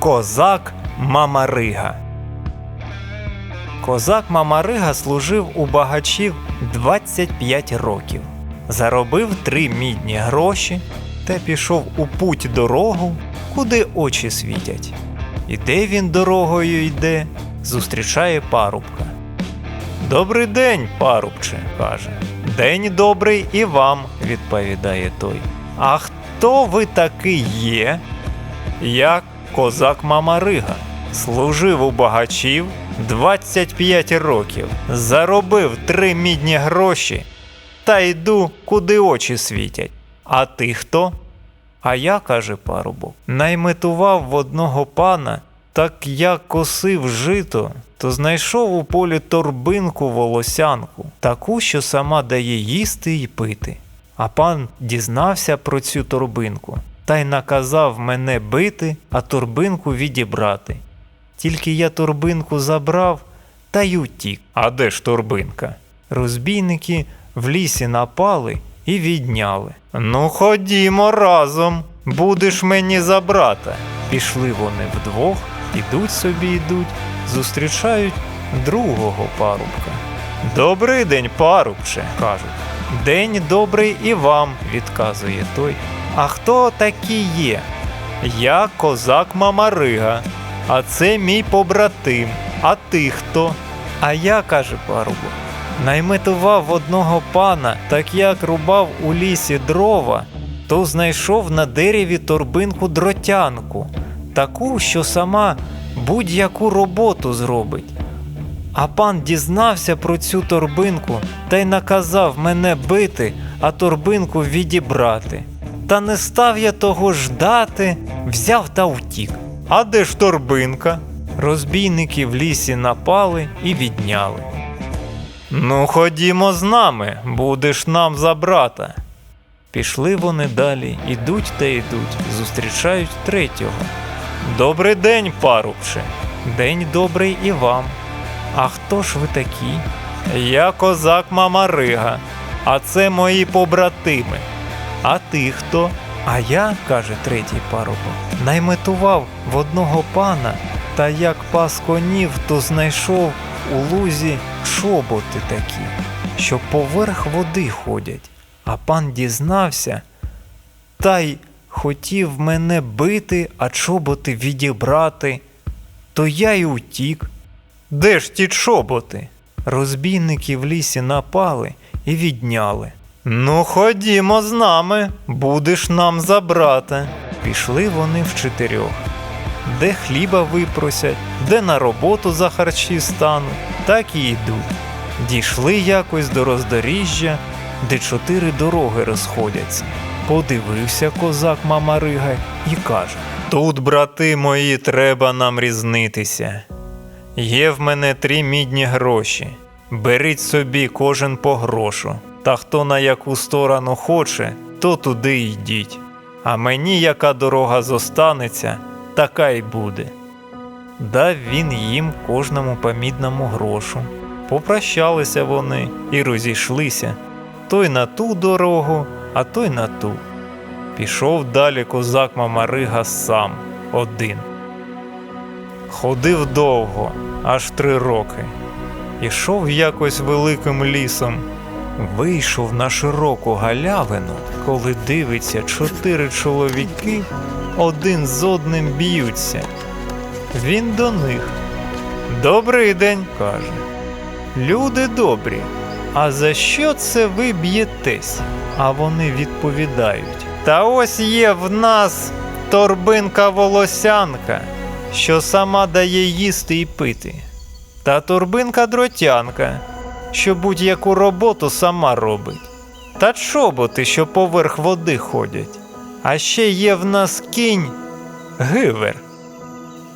Козак Мамарига. Козак Мамарига служив у багачів 25 років. Заробив три мідні гроші та пішов у путь дорогу, куди очі світять. Іде він дорогою йде, зустрічає парубка. Добрий день, парубче, каже. День добрий і вам, відповідає той. А хто ви такий є? Я козак Мамарига. Служив у багачів 25 років, заробив три мідні гроші та йду, куди очі світять. А ти хто? А я, каже парубок, найметував в одного пана, так як косив жито, то знайшов у полі торбинку волосянку, таку, що сама дає їсти й пити. А пан дізнався про цю торбинку та й наказав мене бити, а торбинку відібрати. Тільки я торбинку забрав та й утік. А де ж торбинка? Розбійники в лісі напали і відняли. Ну, ходімо разом, будеш мені за брата. Пішли вони вдвох, ідуть собі йдуть, зустрічають другого парубка. Добрий день, парубче, кажуть. День добрий і вам, відказує той. А хто такий є? Я козак Мамарига, а це мій побратим. А ти хто? А я, каже парубок, найметував одного пана, так як рубав у лісі дрова, то знайшов на дереві торбинку дротянку, таку, що сама будь-яку роботу зробить. А пан дізнався про цю торбинку та й наказав мене бити, а торбинку відібрати. Та не став я того ждати, взяв та втік. А де ж торбинка? Розбійники в лісі напали і відняли. Ну, ходімо з нами, будеш нам за брата. Пішли вони далі, ідуть та йдуть, зустрічають третього. Добрий день, парубче. День добрий і вам. А хто ж ви такі? Я козак Мамарига, а це мої побратими. А ти хто? А я, каже третій парубок, найметував в одного пана, та як пас конів, то знайшов у лузі чоботи такі, що поверх води ходять. А пан дізнався, та й хотів мене бити, а чоботи відібрати, то я й утік. Де ж ті чоботи? Розбійники в лісі напали і відняли. Ну, ходімо з нами, будеш нам за брата. Пішли вони в чотирьох. Де хліба випросять, де на роботу за харчі стануть, так і йдуть. Дійшли якось до роздоріжжя, де чотири дороги розходяться. Подивився козак Мамарига і каже: Тут, брати мої, треба нам різнитися. Є в мене три мідні гроші. Беріть собі кожен по грошу, та хто на яку сторону хоче, то туди йдіть. А мені яка дорога зостанеться, така й буде. Дав він їм кожному по мідному грошу. Попрощалися вони і розійшлися той на ту дорогу, а той на ту. Пішов далі козак Мамарига сам один. Ходив довго, аж три роки. Ішов якось великим лісом. Вийшов на широку галявину, коли дивиться, чотири чоловіки один з одним б'ються. Він до них. Добрий день, каже. Люди добрі. А за що це ви б'єтесь? А вони відповідають: Та ось є в нас торбинка волосянка, що сама дає їсти і пити, та торбинка дротянка, що будь-яку роботу сама робить, та чоботи, що поверх води ходять. А ще є в нас кінь гивер.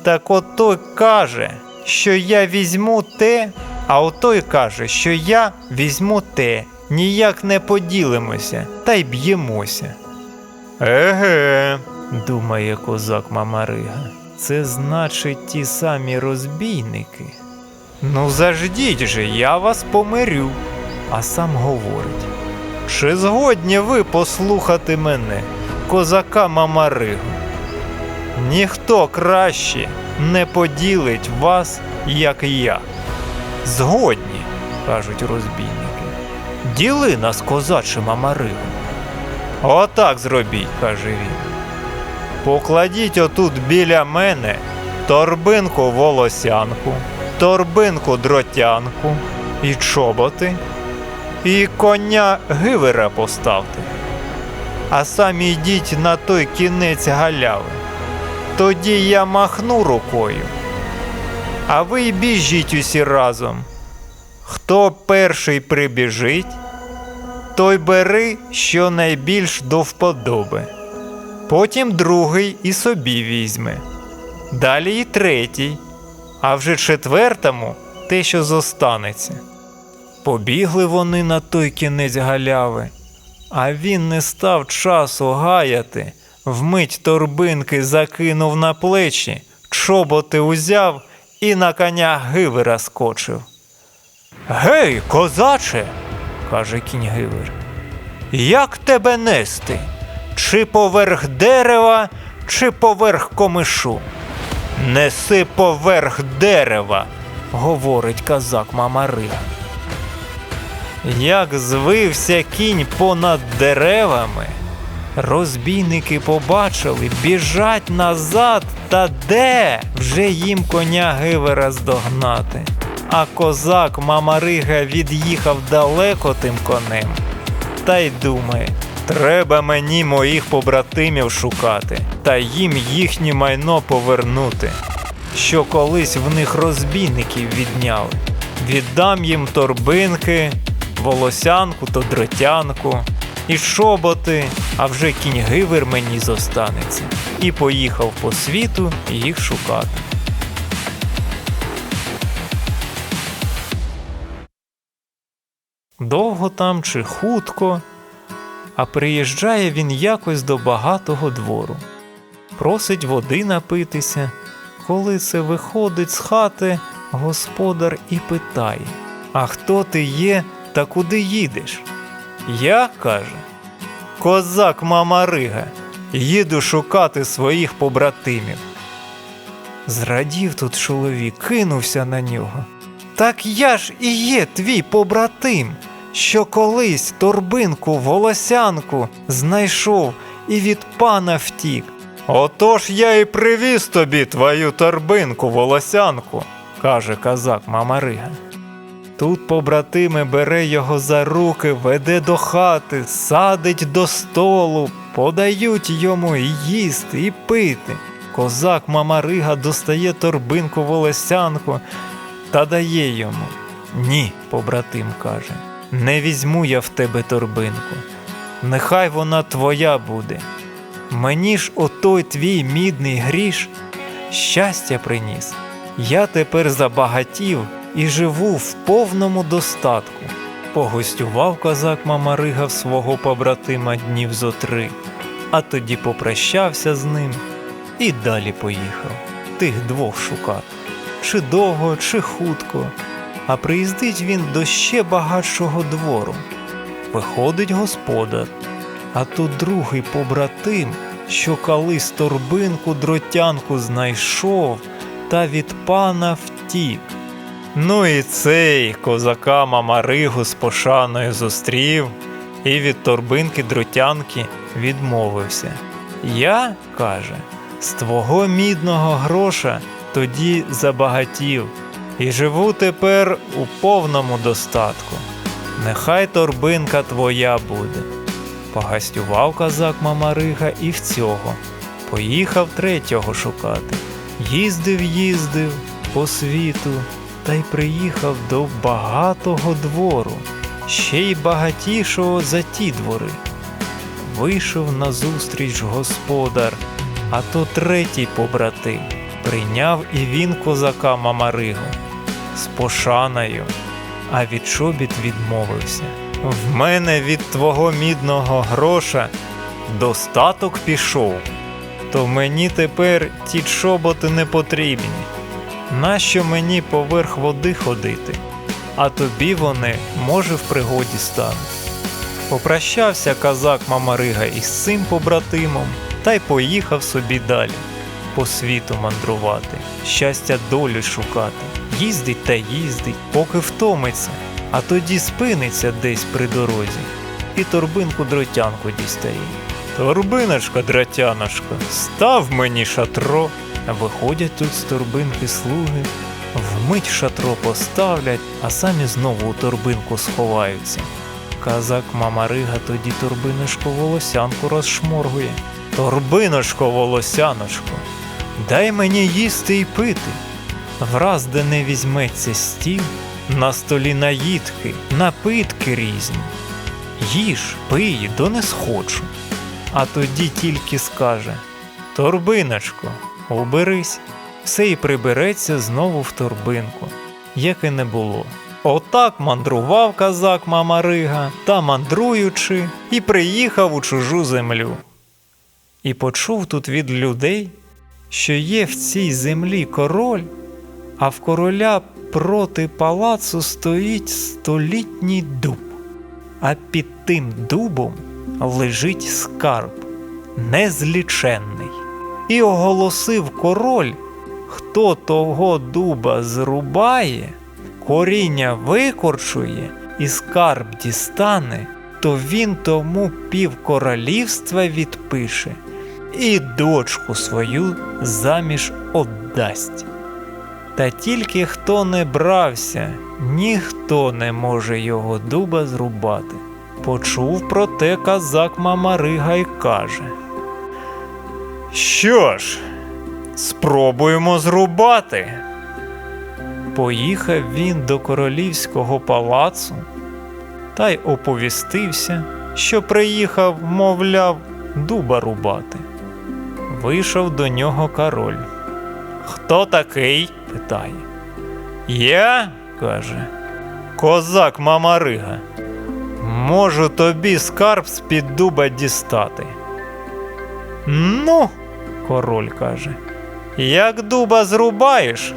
Так от той каже, що я візьму те, а отой каже, що я візьму те, ніяк не поділимося та й б'ємося. Еге, думає козак Мамарига, це значить ті самі розбійники. Ну, заждіть же, я вас помирю, а сам говорить. Чи згодні ви послухати мене, козака Мамаригу? ніхто краще не поділить вас, як я. Згодні, кажуть розбійники. Діли нас козачим амарилом. Отак зробіть, каже він. Покладіть отут біля мене торбинку волосянку, торбинку дротянку і чоботи, і коня гивера поставте. А самі йдіть на той кінець галяви. Тоді я махну рукою. А ви й біжіть усі разом. Хто перший прибіжить, той бери що найбільш до вподоби. Потім другий і собі візьме. Далі і третій, а вже четвертому те, що зостанеться. Побігли вони на той кінець галяви, а він не став часу гаяти, вмить торбинки закинув на плечі, чоботи узяв і на коня гивера скочив. Гей, козаче, каже кінь гивер, як тебе нести? Чи поверх дерева, чи поверх комишу? Неси поверх дерева, говорить казак Мамарига. Як звився кінь понад деревами, розбійники побачили, біжать назад, та де вже їм коня гивера здогнати. А козак Мамарига від'їхав далеко тим конем. Та й думає, треба мені моїх побратимів шукати, та їм їхнє майно повернути, що колись в них розбійників відняли. Віддам їм торбинки, волосянку та дротянку, і шоботи, а вже кінь гивер мені зостанеться. І поїхав по світу їх шукати. Довго там чи хутко, а приїжджає він якось до багатого двору. Просить води напитися. Коли це виходить з хати, господар і питає: А хто ти є та куди їдеш? Я каже, козак Мамарига, їду шукати своїх побратимів. Зрадів тут чоловік, кинувся на нього. Так я ж і є твій побратим, що колись торбинку волосянку знайшов і від пана втік. Отож я і привіз тобі твою торбинку волосянку, каже казак Мамарига. Тут побратими бере його за руки, веде до хати, садить до столу, подають йому і їсти, і пити. Козак Мамарига достає торбинку волосянку та дає йому. Ні, побратим каже, не візьму я в тебе торбинку. Нехай вона твоя буде. Мені ж отой твій мідний гріш щастя приніс. Я тепер забагатів і живу в повному достатку. Погостював козак Мамарига в свого побратима днів зо три, а тоді попрощався з ним і далі поїхав тих двох шукати. Чи довго, чи хутко, а приїздить він до ще багатшого двору. Виходить господар, а тут другий побратим, що колись торбинку дротянку знайшов та від пана втік. Ну і цей козака Мамаригу з пошаною зустрів і від торбинки дротянки відмовився. Я, каже, з твого мідного гроша тоді забагатів і живу тепер у повному достатку. Нехай торбинка твоя буде. Погастював козак Мамарига і в цього. Поїхав третього шукати. Їздив, їздив по світу та й приїхав до багатого двору, ще й багатішого за ті двори. Вийшов назустріч господар, а то третій побратим. Прийняв і він козака Мамаригу з пошаною, а від чобіт відмовився. В мене від твого мідного гроша достаток пішов, то мені тепер ті чоботи не потрібні. Нащо мені поверх води ходити, а тобі вони, може, в пригоді стануть. Попрощався казак Мамарига із цим побратимом та й поїхав собі далі. По світу мандрувати, щастя долі шукати. Їздить та їздить, поки втомиться, а тоді спиниться десь при дорозі і торбинку дротянку дістає. Торбиночка, дротяночка, став мені шатро. Виходять тут з торбинки слуги, вмить шатро поставлять, а самі знову у торбинку сховаються. Казак Мамарига тоді торбиночку волосянку розшморгує. Торбиночко, волосяночко, дай мені їсти і пити. Враз де не візьметься стіл, на столі наїдки, напитки різні. Їж, пий, до не схочу. А тоді тільки скаже Торбиночко, уберись, все і прибереться знову в торбинку, як і не було. Отак мандрував казак Мамарига та мандруючи, і приїхав у чужу землю. І почув тут від людей, що є в цій землі король, а в короля проти палацу стоїть столітній дуб, а під тим дубом лежить скарб незліченний. І оголосив король, хто того дуба зрубає, коріння викорчує і скарб дістане, то він тому півкоролівства відпише і дочку свою заміж отдасть. Та тільки хто не брався, ніхто не може його дуба зрубати. Почув про те казак Мамарига й каже. Що ж, спробуємо зрубати. Поїхав він до королівського палацу та й оповістився, що приїхав, мовляв, дуба рубати. Вийшов до нього король. Хто такий? питає. Я, каже, козак Мамарига. Можу тобі скарб з-під дуба дістати. Ну, король каже, як дуба зрубаєш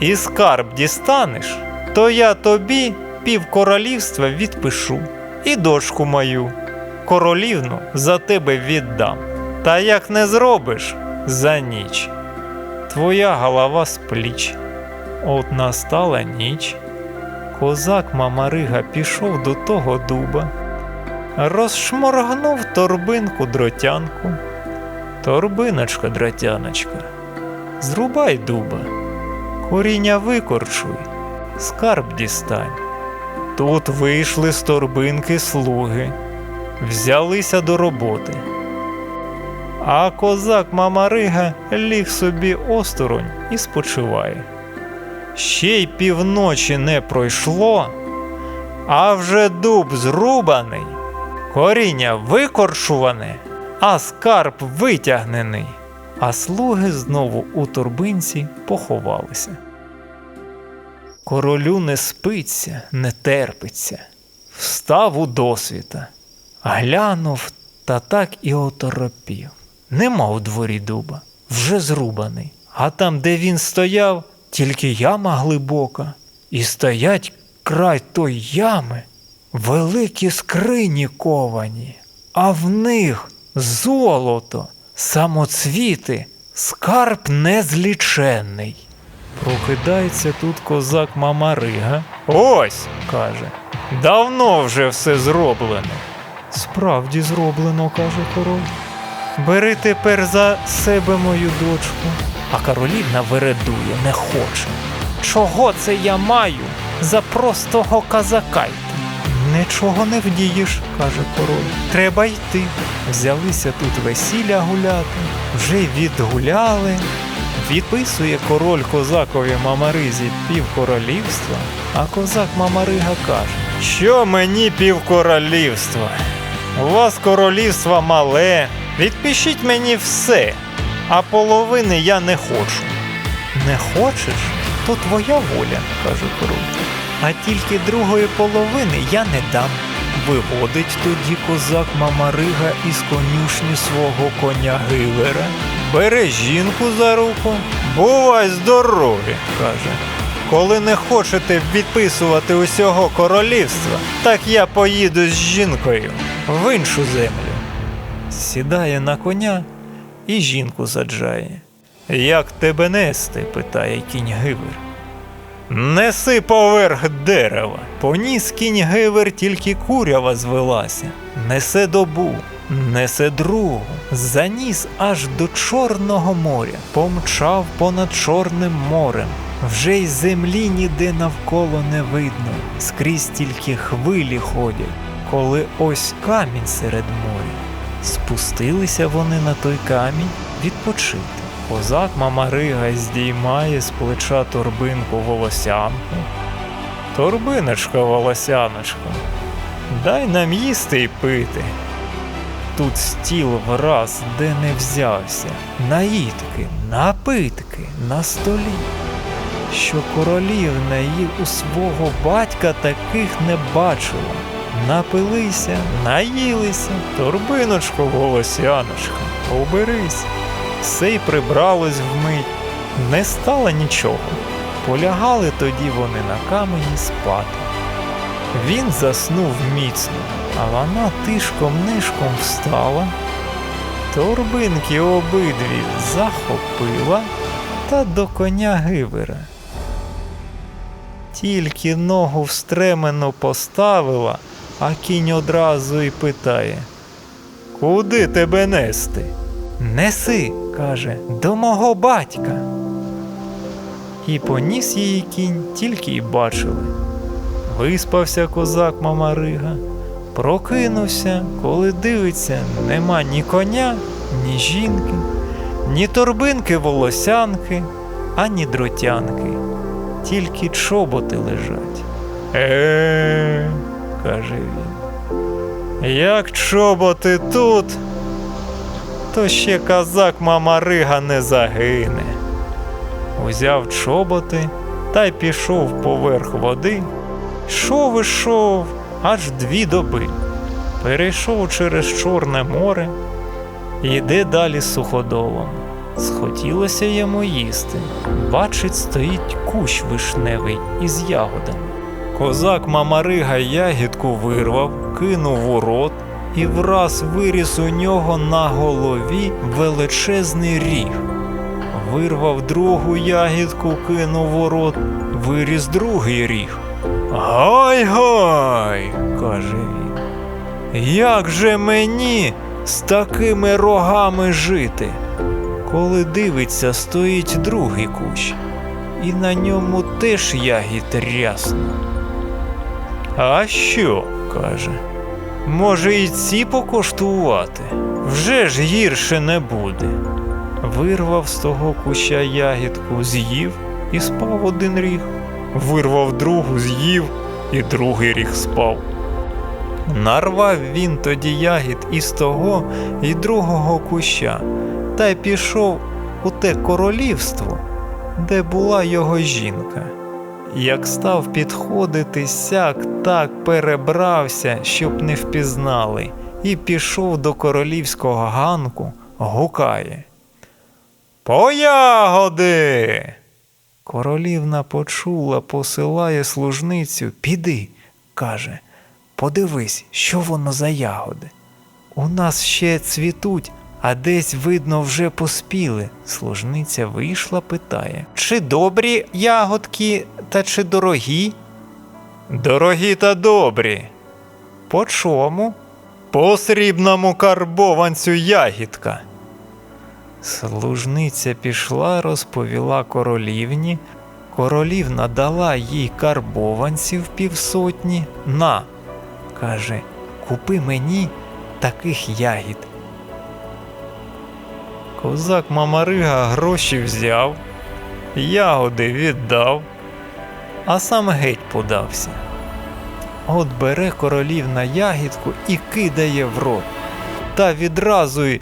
і скарб дістанеш, то я тобі півкоролівства відпишу і дочку мою, королівну за тебе віддам. Та як не зробиш за ніч, твоя голова з пліч. От настала ніч. Козак Мамарига пішов до того дуба, розшморгнув торбинку дротянку. Торбиночка, дротяночка, зрубай дуба, коріння викорчуй, скарб дістань. Тут вийшли з торбинки слуги, взялися до роботи. А козак Мамарига ліг собі осторонь і спочиває. Ще й півночі не пройшло, а вже дуб зрубаний, коріння викорчуване, а скарб витягнений, а слуги знову у торбинці поховалися. Королю не спиться, не терпиться, встав у досвіта, глянув та так і оторопів. Нема у дворі дуба, вже зрубаний, а там, де він стояв, тільки яма глибока, і стоять край той ями великі скрині ковані, а в них золото, самоцвіти, скарб незліченний. Прокидається тут козак Мамарига. Ось, каже, давно вже все зроблено. Справді зроблено, каже король. Бери тепер за себе мою дочку. А королівна вередує, не хоче. Чого це я маю за простого казака йти? Нічого не вдієш, каже король. Треба йти. Взялися тут весілля гуляти, вже відгуляли. Відписує король козакові Мамаризі півкоролівства, а козак Мамарига каже: Що мені півкоролівства? У вас королівство мале, відпишіть мені все, а половини я не хочу. Не хочеш? То твоя воля, каже король. А тільки другої половини я не дам. Виходить тоді козак Мамарига із конюшні свого коня Гилера, бере жінку за руку. Бувай здорові, каже. Коли не хочете відписувати усього королівства, так я поїду з жінкою в іншу землю. Сідає на коня і жінку заджає. Як тебе нести? питає кінь Гивер. Неси поверх дерева. Поніс кінь Гивер, тільки курява звелася. Несе добу, несе другу, заніс аж до Чорного моря, помчав понад Чорним морем. Вже й землі ніде навколо не видно, скрізь тільки хвилі ходять, коли ось камінь серед моря. Спустилися вони на той камінь відпочити. Козак Мамарига здіймає з плеча торбинку волосянку. Торбиночка, волосяночка, дай нам їсти й пити. Тут стіл враз де не взявся, наїдки, напитки на столі. Що королівна їх у свого батька таких не бачила. Напилися, наїлися, торбиночко, волосяночка, оберись. Все й прибралось вмить, не стало нічого. Полягали тоді вони на камені спати. Він заснув міцно, а вона тишком-нишком встала, торбинки обидві захопила та до коня гивера. Тільки ногу встремено поставила, а кінь одразу й питає Куди тебе нести? Неси, каже, до мого батька. І поніс її кінь, тільки й бачили. Виспався козак Мамарига, прокинувся, коли дивиться, нема ні коня, ні жінки, ні торбинки волосянки, ані дротянки, тільки чоботи лежать. Е, каже він. Як чоботи тут, то ще козак Мамарига не загине. Узяв чоботи та й пішов поверх води. Йшов і йшов аж дві доби. Перейшов через Чорне море, іде далі суходолом. Схотілося йому їсти. Бачить, стоїть кущ вишневий із ягодами. Козак Мамарига ягідку вирвав, кинув у рот, і враз виріс у нього на голові величезний ріг. Вирвав другу ягідку, кинув у рот, виріс другий ріг. Гай гай, каже він. Як же мені з такими рогами жити? Коли дивиться, стоїть другий кущ, і на ньому теж ягід рясно. А що? каже. Може, і ці покоштувати? Вже ж гірше не буде. Вирвав з того куща ягідку, з'їв і спав один ріг. Вирвав другу, з'їв, і другий ріг спав. Нарвав він тоді ягід із того і другого куща, та й пішов у те королівство, де була його жінка. Як став підходити, сяк так перебрався, щоб не впізнали, і пішов до королівського ганку, гукає. По ягоди. Королівна почула, посилає служницю. Піди, каже, подивись, що воно за ягоди. У нас ще цвітуть, а десь, видно, вже поспіли. Служниця вийшла, питає: Чи добрі ягодки та чи дорогі? Дорогі та добрі. По чому? По срібному карбованцю ягідка. Служниця пішла, розповіла королівні. Королівна дала їй карбованців півсотні. На, каже, купи мені таких ягід. Козак Мамарига гроші взяв, ягоди віддав, а сам геть подався. От бере королівна ягідку і кидає в рот, та відразу й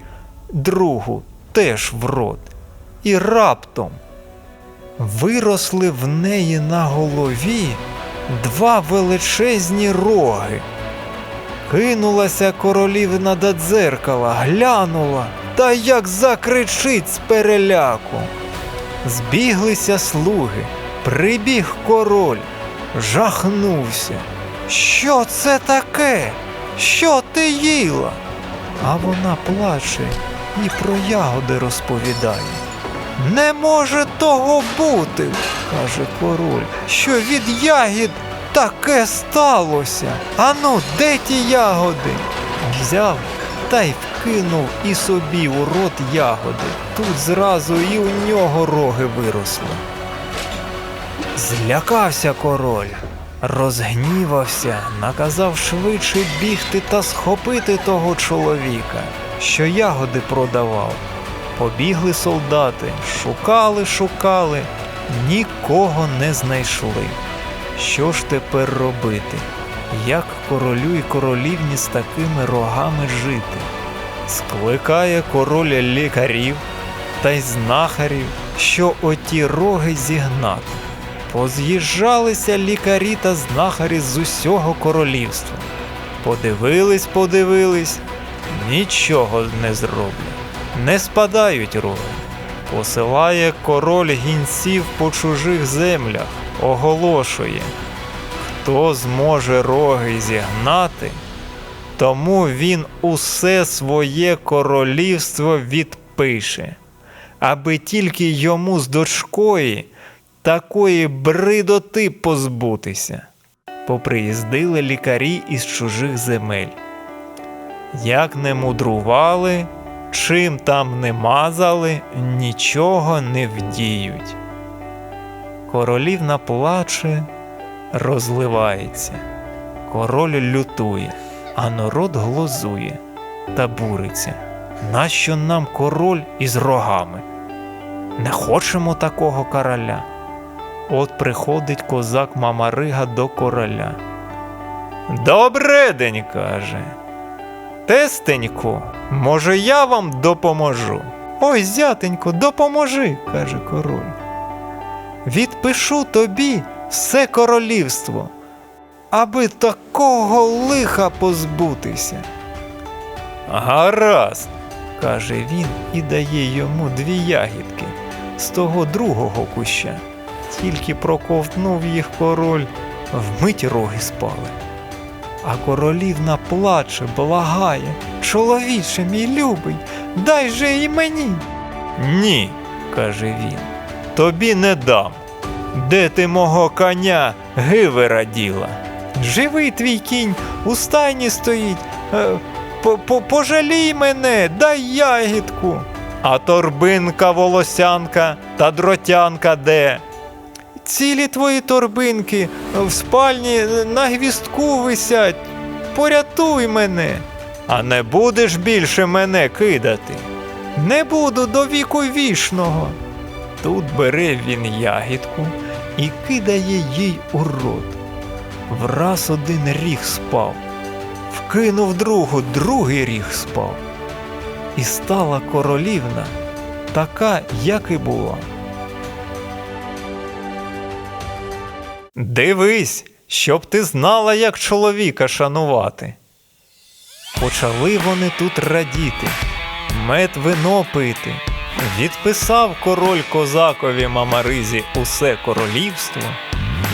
другу теж в рот. І раптом виросли в неї на голові два величезні роги. Кинулася королівна до дзеркала, глянула, та як закричить з переляку. Збіглися слуги, прибіг король, жахнувся. Що це таке? Що ти їла? А вона плаче і про ягоди розповідає. Не може того бути, каже король, що від ягід таке сталося. Ану, де ті ягоди? Взяв та й вкинув і собі у рот ягоди. Тут зразу і у нього роги виросли. Злякався король, розгнівався, наказав швидше бігти та схопити того чоловіка, що ягоди продавав. Побігли солдати, шукали, шукали, нікого не знайшли. Що ж тепер робити? Як королю і королівні з такими рогами жити? Скликає король лікарів та й знахарів, що оті роги зігнати. Поз'їжджалися лікарі та знахарі з усього королівства. Подивились, подивились, нічого не зроблять. Не спадають роги. Посилає король гінців по чужих землях, оголошує, хто зможе роги зігнати, тому він усе своє королівство відпише, аби тільки йому з дочкої такої бридоти позбутися. Поприїздили лікарі із чужих земель. Як не мудрували, чим там не мазали, нічого не вдіють. Королівна плаче, розливається. Король лютує, а народ глузує та буриться. Нащо нам король із рогами? Не хочемо такого короля. От приходить козак Мамарига до короля. Добре день, каже. Тестеньку, може, я вам допоможу? Ой, зятенько, допоможи, каже король. Відпишу тобі все королівство, аби такого лиха позбутися. Гаразд, каже він і дає йому дві ягідки з того другого куща. Тільки проковтнув їх король, вмить роги спали. А королівна плаче, благає. Чоловіче, мій любий, дай же і мені. Ні, каже він, тобі не дам. Де ти мого коня гивера діла? Живий твій кінь у стайні стоїть. Е, по- по- Пожалій мене, дай ягідку. А торбинка волосянка та дротянка де? Цілі твої торбинки в спальні на гвістку висять. Порятуй мене. А не будеш більше мене кидати. Не буду до віку вічного. Тут бере він ягідку і кидає їй у рот. Враз один ріг спав, вкинув другу, другий ріг спав. І стала королівна така, як і була. Дивись, щоб ти знала, як чоловіка шанувати. Почали вони тут радіти, мед вино пити. Відписав король козакові Мамаризі усе королівство,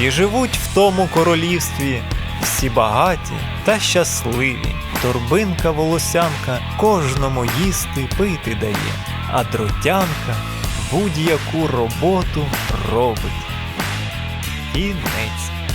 і живуть в тому королівстві всі багаті та щасливі. Торбинка волосянка кожному їсти пити дає, а дротянка будь-яку роботу робить. Кінець.